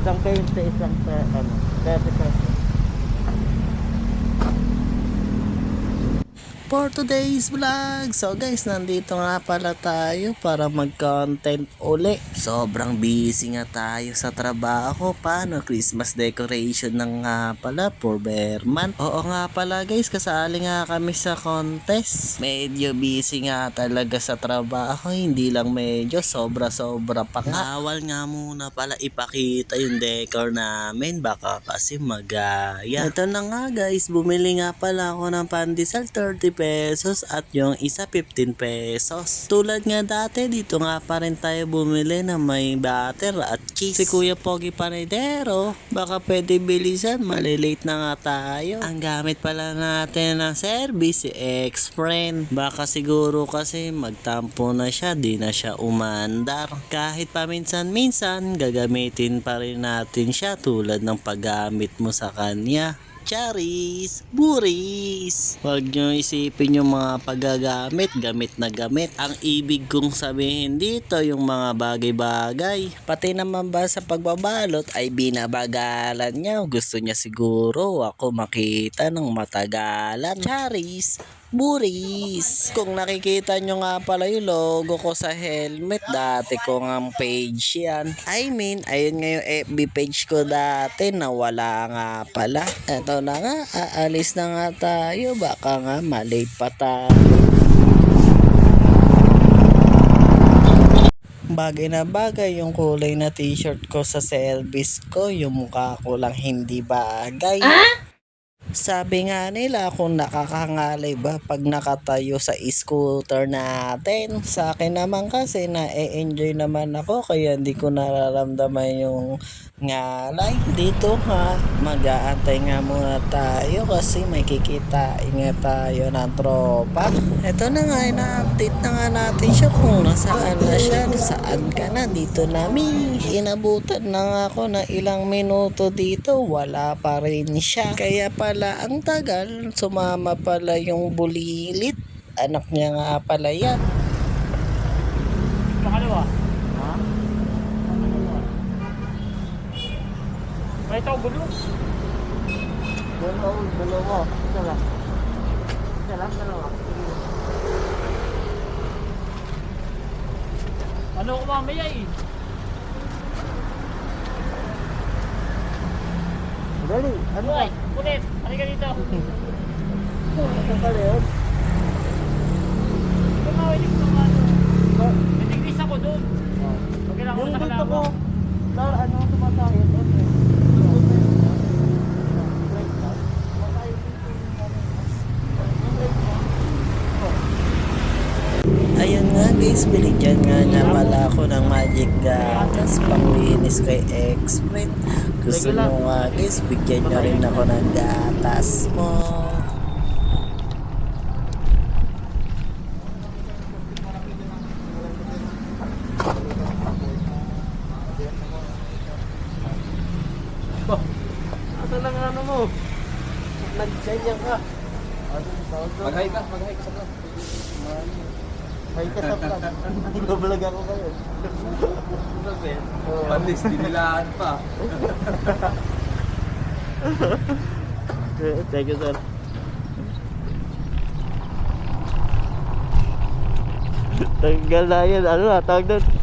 Isang 20, isang pe- ano, 30 pesos. For today's vlog, so guys, nandito nga pala tayo para mag-content uli. Sobrang busy nga tayo sa trabaho. Paano Christmas decoration ng nga pala for Berman? Oo nga pala guys, kasali nga kami sa contest. Medyo busy nga talaga sa trabaho, hindi lang medyo, sobra-sobra pa nga. Awal nga muna pala ipakita yung decor namin, baka kasi magaya. Ito na nga guys, bumili nga pala ako ng pandesal 30 pesos at yung isa 15 pesos. Tulad nga dati, dito nga pa rin tayo bumili na may butter at cheese. Si Kuya Pogi Panadero, baka pwede bilisan, malilate na nga tayo. Ang gamit pala natin ng service, si ex-friend. Baka siguro kasi magtampo na siya, di na siya umandar. Kahit paminsan-minsan, gagamitin pa rin natin siya tulad ng paggamit mo sa kanya. Charis, buris. Huwag nyo isipin yung mga paggagamit, gamit na gamit. Ang ibig kong sabihin dito, yung mga bagay-bagay. Pati naman ba sa pagbabalot ay binabagalan niya. Gusto niya siguro ako makita ng matagalan. Charis, buris. Kung nakikita nyo nga pala yung logo ko sa helmet, dati ko nga page yan. I mean, ayun nga yung FB page ko dati na wala nga pala. Eto na nga, aalis na nga tayo. Baka nga malate pa tayo. Bagay na bagay yung kulay na t-shirt ko sa service ko. Yung mukha ko lang hindi bagay. Sabi nga nila kung nakakangalay ba pag nakatayo sa scooter natin. Sa akin naman kasi na-enjoy naman ako kaya hindi ko nararamdaman yung ngalay. Dito nga, mag-aantay nga muna tayo kasi may kikitain nga tayo ng tropa. Ito na nga, ina-update na nga natin siya kung nasaan na siya, saan ka na, dito namin. Inabutan na nga ako ng ilang minuto dito, wala pa rin siya. Kaya pala, ang tagal, sumama pala yung bulilit. Anak niya nga pala yan. Pakalawa. Ha? May ito, gulo. Dalawa, dalawa. Isa lang. Isa lang, dalawa. Ano ko mamaya eh? Dali, ano Ano ay? Kulit! Halika dito! Ka yun? Kumawin yung mga ano. May tigris ako doon. Pag kailangan ko Yung dito ko, ano, tumatawid? Okay. Ayun nga guys, binigyan nga niya pala ako ng magic gatas panglinis kay ex-friend. Gusto mo nga guys, bigyan niya rin ako ng gatas mo. Asa lang ang ano mo? Nagganyan ka. Mag-hi ka, mag-hi ka sa. May ka sa vlog. Nag-vlog ako kayo. Oo. Panis, dinilaan pa. Thank you, sir. Tanggal na yan. Ano na, tawag doon?